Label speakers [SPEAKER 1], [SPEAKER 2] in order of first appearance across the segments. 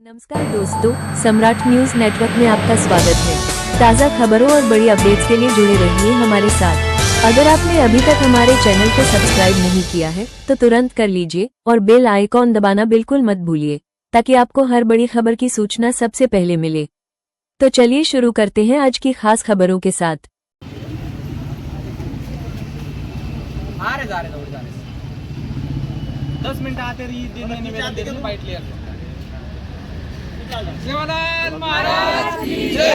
[SPEAKER 1] नमस्कार दोस्तों, सम्राट news network में आपका स्वागत है। ताज़ा खबरों और बड़ी अपडेट्स के लिए जुड़े रहिए हमारे साथ। अगर आपने अभी तक हमारे चैनल को सब्सक्राइब नहीं किया है तो तुरंत कर लीजिए और बेल आइकॉन दबाना बिल्कुल मत भूलिए, ताकि आपको हर बड़ी खबर की सूचना सबसे पहले मिले। तो चलिए शुरू करते हैं आज की खास खबरों के साथ।
[SPEAKER 2] दस मिनिटं आते री देणे निवेदन देणे फाईट क्लिअर शिवानंद महाराज की जय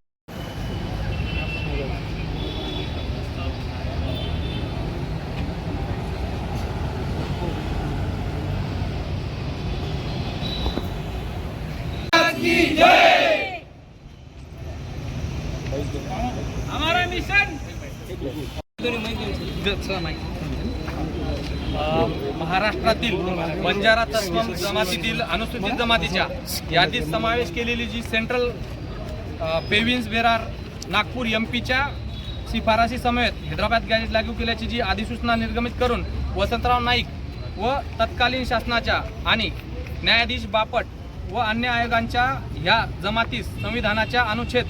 [SPEAKER 2] हमारा मिशन अ, महाराष्ट्रातील बंजारा तस्मम जमातीतील अनुसूचित जमातीच्या यादीत समावेश केलेली जी central provinces Berar Nagpur M पीच्या शिफारसी समेत हैदराबाद गॅजेट लागू केल्याची जी अधिसूचना निर्गमित करून वसंतराव नाईक व तत्कालीन शासनाच्या आणि न्यायाधीश बापट व अन्य आयोगांच्या ह्या जमातीस संविधानाच्या अनुच्छेद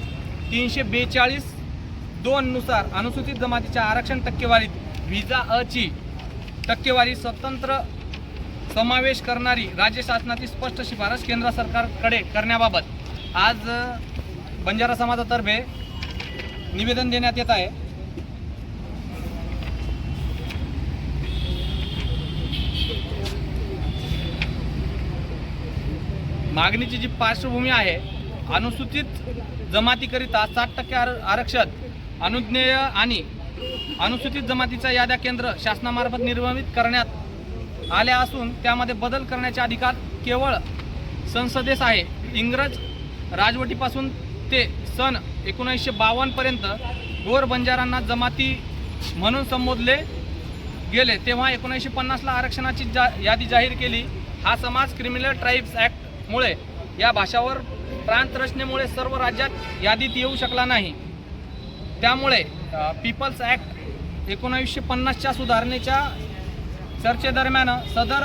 [SPEAKER 2] तीनशे बेचाळीस दोन नुसार अनुसूचित जमातीच्या आरक्षण टक्केवारीत व्हिजा अ ची टक्केवारी स्वतंत्र समावेश करणारी राज्य शासनाची स्पष्ट शिफारस केंद्र सरकारकडे करण्याबाबत आज बंजारा समाजातर्फे निवेदन देण्यात येत आहे. मागणीची जी पार्श्वभूमी आहे अनुसूचित जमातीकरिता साठ टक्के आर आरक्षण अनुज्ञेय आणि अनुसूचित जमातीच्या याद्या केंद्र शासनामार्फत निर्मित करण्यात आल्या असून त्यामध्ये बदल करण्याचे अधिकार केवळ संसदेस आहे. इंग्रज राजवटीपासून ते सन एकोणीसशे बावन्नपर्यंत गोर बंजारांना जमाती म्हणून संबोधले गेले. तेव्हा एकोणीसशे पन्नासला आरक्षणाची जा यादी जाहीर केली. हा समाज क्रिमिनल ट्राईब्स ॲक्टमुळे या भाषावर प्रांत रचनेमुळे सर्व राज्यात यादीत येऊ शकला नाही. त्यामुळे पीपल्स ॲक्ट एकोणावीसशे पन्नासच्या सुधारणेच्या चर्चेदरम्यान सदर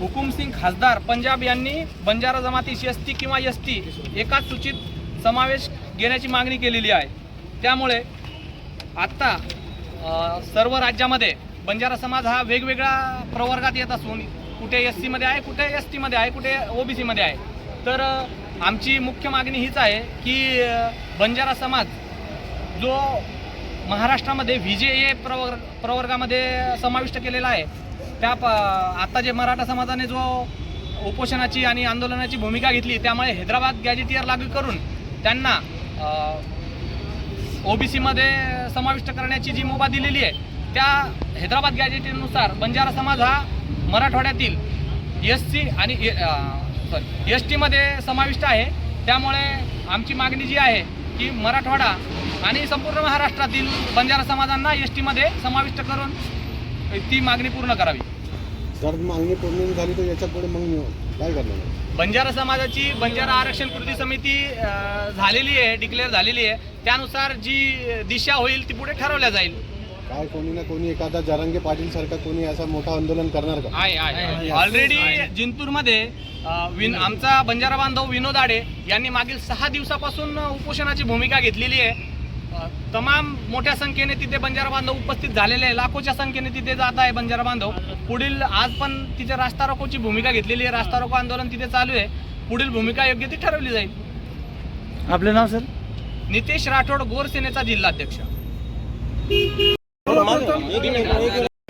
[SPEAKER 2] हुकुमसिंग खासदार पंजाब यांनी बंजारा जमातीस एस टी किंवा एस टी एकाच सूचित समावेश घेण्याची मागणी केलेली आहे. त्यामुळे आत्ता सर्व राज्यामध्ये बंजारा समाज हा वेगवेगळ्या प्रवर्गात येत असून कुठे एस सीमध्ये आहे कुठे एस टीमध्ये आहे कुठे ओ बी सीमध्ये आहे. तर आमची मुख्य मागणी हीच आहे की बंजारा समाज जो महाराष्ट्रामध्ये व्ही जे ए प्रवर्ग प्रवर्गामध्ये समाविष्ट केलेला आहे. त्या प आत्ता जे मराठा समाजाने जो उपोषणाची आणि आंदोलनाची भूमिका घेतली त्यामुळे हैदराबाद गॅजेटियर लागू करून त्यांना ओबीसीमध्ये समाविष्ट करण्याची जी मुभा दिलेली आहे त्या हैदराबाद गॅजेटियरनुसार बंजारा समाज हा मराठवाड्यातील एस सी आणि सॉरी एस टीमध्ये समाविष्ट आहे. त्यामुळे आमची मागणी जी आहे की मराठवाडा आणि संपूर्ण महाराष्ट्रातील बंजारा समाजांना एस टीमध्ये समाविष्ट करून ती मागणी पूर्ण करावी.
[SPEAKER 3] जर मागणी पूर्ण झाली तर याच्यापुढे मग काय करणार?
[SPEAKER 2] बंजारा समाजाची बंजारा आरक्षण कृती समिती अ, झालेली आहे डिक्लेअर झालेली आहे. त्यानुसार जी दिशा होईल ती पुढे ठरवल्या जाईल.
[SPEAKER 3] काय कोणी ना कोणी एखादा जरांगे पाटील सारखा कोणी असं मोठं आंदोलन करणार का?
[SPEAKER 2] आहे आहे. ऑलरेडी जिंतूरमध्ये विन आमचा बंजारा बांधव विनोद आडे यांनी मागील सहा दिवसापासून उपोषणाची भूमिका घेतलेली आहे. तमाम मोठ्या संख्येने तिथे बंजारा बांधव उपस्थित झालेले आहे. लाखोच्या संख्येने तिथे जात आहे बंजारा बांधव. पुढील आज पण तिथे रास्ता रोकोची भूमिका घेतलेली आहे. रास्ता रोको आंदोलन तिथे चालू आहे. पुढील भूमिका योग्य ती ठरवली जाईल.
[SPEAKER 4] आपलं नाव सर?
[SPEAKER 2] नितेश राठोड गोर सेनेचा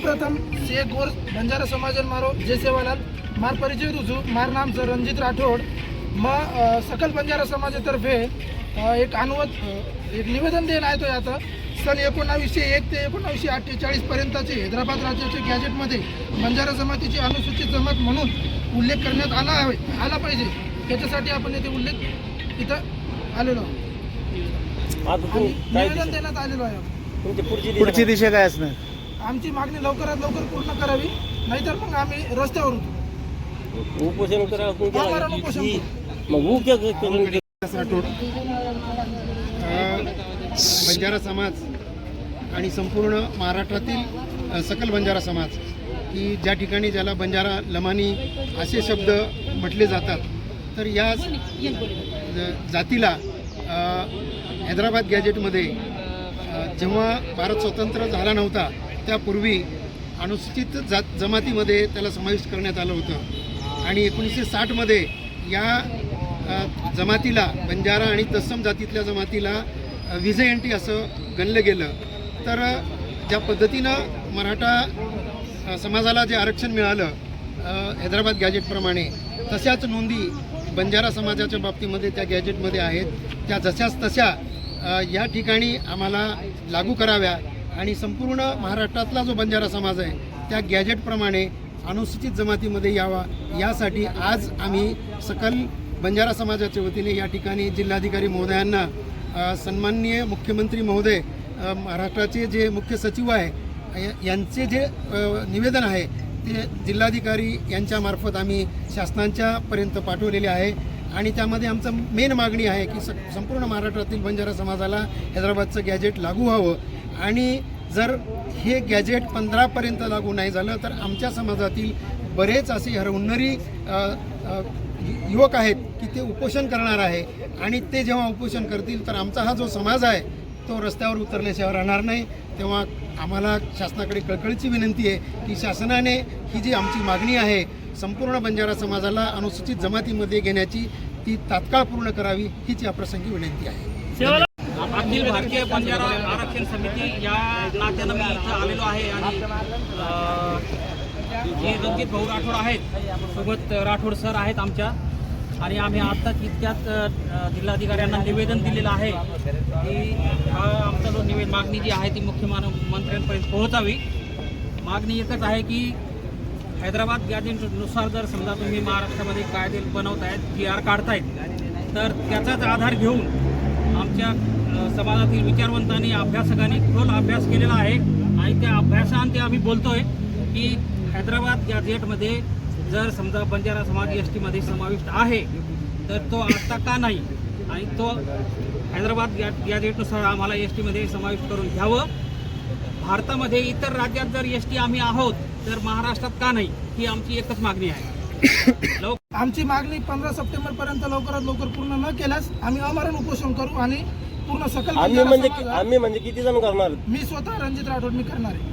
[SPEAKER 5] प्रथम से गोर बंजारा समाजन मारो जय सेवालाल. मार परिचय रुजू मार नाम सर रणजित राठोड. अ, सकल बंजारा समाजातर्फे एक अनुवद अ, एक निवेदन देणं आहे तो आता सन एकोणावीसशे एक ते एकोणावीसशे अठ्ठेचाळीस पर्यंतचे हैदराबाद राज्याच्या गॅजेटमध्ये बंजारा जमातीची अनुसूचित जमात म्हणून उल्लेख करण्यात आला हवे आला पाहिजे. त्याच्यासाठी आपण येथे उल्लेख इथं आलेलो आहोत. आणि निवेदन देण्यात आलेलो आहे.
[SPEAKER 4] पुढची दिशा काय? असणार?
[SPEAKER 5] आमची मागणी लवकरात लवकर पूर्ण करावी नाहीतर मग आम्ही रस्त्यावर
[SPEAKER 6] उपोषण करा. मग क्या
[SPEAKER 3] राठोड बंजारा समाज आणि संपूर्ण महाराष्ट्रातील अ, सकल बंजारा समाज की ज्या ठिकाणी ज्याला बंजारा लमानी असे शब्द म्हटले जातात तर या ज- जातीला अ, हैदराबाद गॅजेटमध्ये जेव्हा भारत स्वतंत्र झाला नव्हता त्यापूर्वी अनुसूचित जात जमातीमध्ये त्याला समाविष्ट करण्यात आलं होतं. आणि एकोणीसशे साठमध्ये या जमातीला बंजारा आणि तत्सम जातीतल्या जमातीला अ, विजयंती असं गणलं गेलं. तर ज्या पद्धतीनं मराठा समाजाला जे आरक्षण मिळालं हैदराबाद गॅजेटप्रमाणे तशाच नोंदी बंजारा समाजाच्या बाबतीमध्ये त्या गॅजेटमध्ये आहेत. त्या जशाच तशा या ठिकाणी आम्हाला लागू कराव्या आणि संपूर्ण महाराष्ट्रातला जो बंजारा समाज आहे त्या गॅजेटप्रमाणे अनुसूचित जमातीमध्ये यावा यासाठी आज आम्ही सकल बंजारा समाजाच्या वतीने या ठिकाणी जिल्हाधिकारी महोदयांना सन्माननीय मुख्यमंत्री महोदय महाराष्ट्राचे जे मुख्य सचिव आहे यांचे जे निवेदन आहे ते जिल्हाधिकारी यांच्यामार्फत आम्ही शासनांच्यापर्यंत पाठवलेले आहे. आणि त्यामध्ये आमचं मेन मागणी आहे की स संपूर्ण महाराष्ट्रातील बंजारा समाजाला हैदराबादचं गॅजेट लागू व्हावं. आणि जर हे गॅजेट पंधरापर्यंत लागू नाही झालं तर आमच्या समाजातील बरेच असे हरहुन्नरी युवक आहेत की ते उपोषण करणार आहे. आणि ते जेव्हा उपोषण करतील तर आमचा हा जो समाज आहे तो रस्त्यावर उतरल्याशिवाय राहणार नाही. तेव्हा आम्हाला शासनाकडे कळकळीची विनंती आहे की शासनाने ही जी आमची मागणी आहे संपूर्ण बंजारा समाजाला अनुसूचित जमातीमध्ये घेण्याची ती तात्काळ पूर्ण करावी हीच या प्रसंगी विनंती आहे.
[SPEAKER 6] अखिल भारतीय बंजारा आरक्षण समिती या नात्यानं मी इथं आलेलो आहे आणि जे रणजित भाऊ राठोड आहेत सोबत राठोड सर आहेत आमच्या. आणि आम्ही आत्ताच इतक्याच जिल्हाधिकाऱ्यांना निवेदन दिलेलं आहे की हा आमचा जो निवेदन मागणी जी आहे ती मुख्यमंत्र्यांपर्यंत पोहोचावी. मागणी एकच आहे की हैदराबाद गॅजेटनुसार जर समजा तुम्ही महाराष्ट्रामध्ये कायदे बनवत आहेत जी आर काढतायत तर त्याचाच आधार घेऊन आमच्या समाजातील विचारवंतांनी अभ्यासकांनी खोल अभ्यास केलेला आहे. आणि त्या अभ्यासांते आम्ही बोलतोय की हैदराबाद गॅजेटमध्ये जर समजा बंजारा समाज एस टीमध्ये समाविष्ट आहे तर तो आता का नाही? आणि तो हैदराबाद गॅ गॅजेटनुसार आम्हाला एस टीमध्ये समाविष्ट करून घ्यावं. भारतामध्ये इतर राज्यात जर एस टी आम्ही आहोत तर महाराष्ट्रात का नाही? ही आमची एकच मागणी आहे.
[SPEAKER 5] आमची मागणी पंधरा सप्टेंबर पर्यंत लवकरात लवकर पूर्ण न केल्यास आम्ही अमरण उपोषण करू आणि पूर्ण सकल
[SPEAKER 7] आम्ही म्हणजे आम्ही म्हणजे किती जण करणार?
[SPEAKER 5] मी स्वतः रणजित राठोड मी करणार आहे.